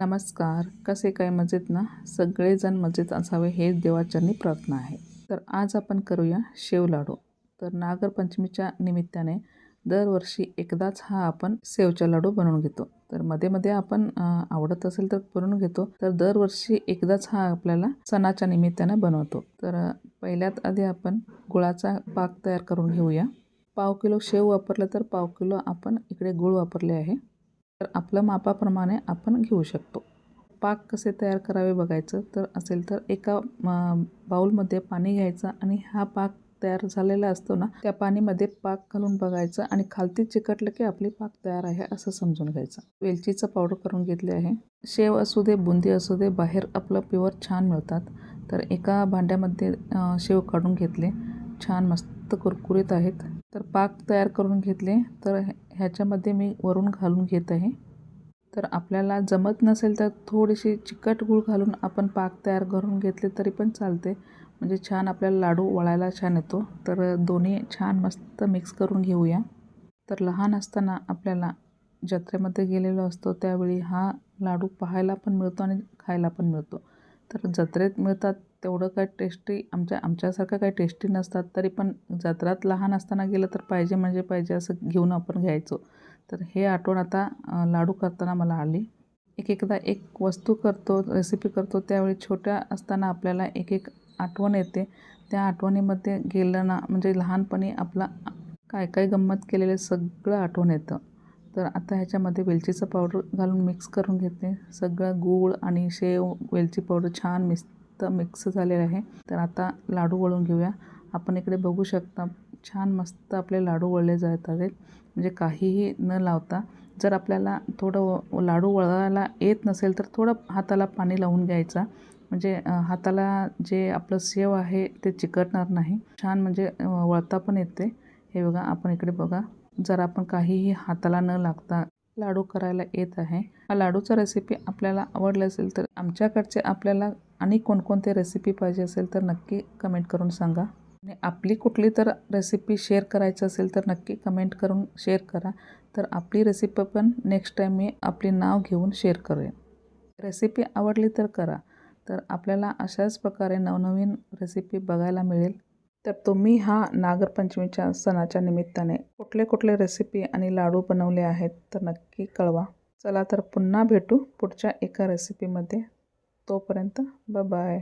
नमस्कार. कसे काय मजेत ना? सगळेजण मजेत असावे हेच देवाचरणी प्रार्थना आहे. तर आज आपण करूया शेव लाडू. तर नागरपंचमीच्या निमित्ताने दरवर्षी एकदाच हा आपण शेवचा लाडू बनवून घेतो. तर मध्ये मध्ये आपण आवडत असेल तर बनवून घेतो. तर दरवर्षी एकदाच हा आपल्याला सणाच्या निमित्ताने बनवतो. तर पहिल्यात आधी आपण गुळाचा पाक तयार करून घेऊया. पाव किलो शेव वापरलं तर पाव किलो आपण इकडे गूळ वापरले आहे. तर आपलं मापाप्रमाणे आपण घेऊ शकतो. पाक कसे तयार करावे बघायचं? तर असेल तर एका बाऊलमध्ये बाउलमध्ये पाणी घ्यायचं आणि हा पाक तयार झालेला असतो ना त्या पाणीमध्ये पाक घालून बघायचं आणि खालती चिकटलं की आपली पाक तयार आहे असं समजून घ्यायचं. वेलचीचं पावडर करून घेतले आहे. शेव असू दे बुंदी असू दे बाहेर आपलं प्युअर छान मिळतात. तर एका भांड्यामध्ये शेव काढून घेतले. छान मस्त कुरकुरीत आहेत. तर पाक तयार करून घेतले. तर ह्याच्यामध्ये मी वरून घालून घेत आहे. तर आपल्याला जमत नसेल तर थोडीशी चिकट गूळ घालून आपण पाक तयार करून घेतले तरी पण चालते. म्हणजे छान आपल्याला लाडू वळायला छान येतो. तर दोन्ही छान मस्त मिक्स करून घेऊया. तर लहान असताना आपल्याला जत्रेमध्ये गेलेलो असतो त्यावेळी हा लाडू पाहायला पण मिळतो आणि खायला पण मिळतो. तर जत्रेत मिळतात तेवढं काय टेस्टी आमच्या आमच्यासारखं काही टेस्टी नसतात तरी पण जत्रात लहान असताना गेलं तर पाहिजे म्हणजे पाहिजे असं घेऊन आपण घ्यायचो. तर हे आठवण आता लाडू करताना मला आली. एक एकदा एक वस्तू करतो रेसिपी करतो त्यावेळी छोट्या असताना आपल्याला एक एक आठवण येते. त्या आठवणीमध्ये गेलं ना म्हणजे लहानपणी आपला काय काय गंमत केलेलं सगळं आठवण येतं. तर आता ह्याच्यामध्ये वेलचीचं पावडर घालून मिक्स करून घेते. सगळं गूळ आणि शेव वेलची पावडर छान मस्त मिक्स झालेलं आहे. तर आता लाडू वळून घेऊया. आपण इकडे बघू शकता छान मस्त आपले लाडू वळले जात आहेत. म्हणजे काहीही न लावता जर आपल्याला थोडं लाडू वळायला येत नसेल तर थोडं हाताला पाणी लावून घ्यायचा. म्हणजे हाताला जे आपलं सेव आहे ते चिकटणार नाही. छान म्हणजे वळता पण येते. हे बघा आपण इकडे बघा. जर आपण काहीही हाताला न लागता लाडू करायला येत आहे. हा लाडूचा रेसिपी आपल्याला आवडला असेल तर आमच्याकडचे आपल्याला आणि कोणकोणते रेसिपी पाहिजे असेल तर नक्की कमेंट करून सांगा. आणि आपली कुठली तर रेसिपी शेअर करायची असेल तर नक्की कमेंट करून शेअर करा. तर आपली रेसिपी पण नेक्स्ट टाईम मी आपले नाव घेऊन शेअर करेन. रेसिपी आवडली तर करा. तर आपल्याला अशाच प्रकारे नवनवीन रेसिपी बघायला मिळेल. तर तुम्ही हा नागरपंचमीच्या सणाच्या निमित्ताने कुठले कुठले रेसिपी आणि लाडू बनवले आहेत तर नक्की कळवा. चला तर पुन्हा भेटू पुढच्या एका रेसिपीमध्ये तोपर्यंत बाय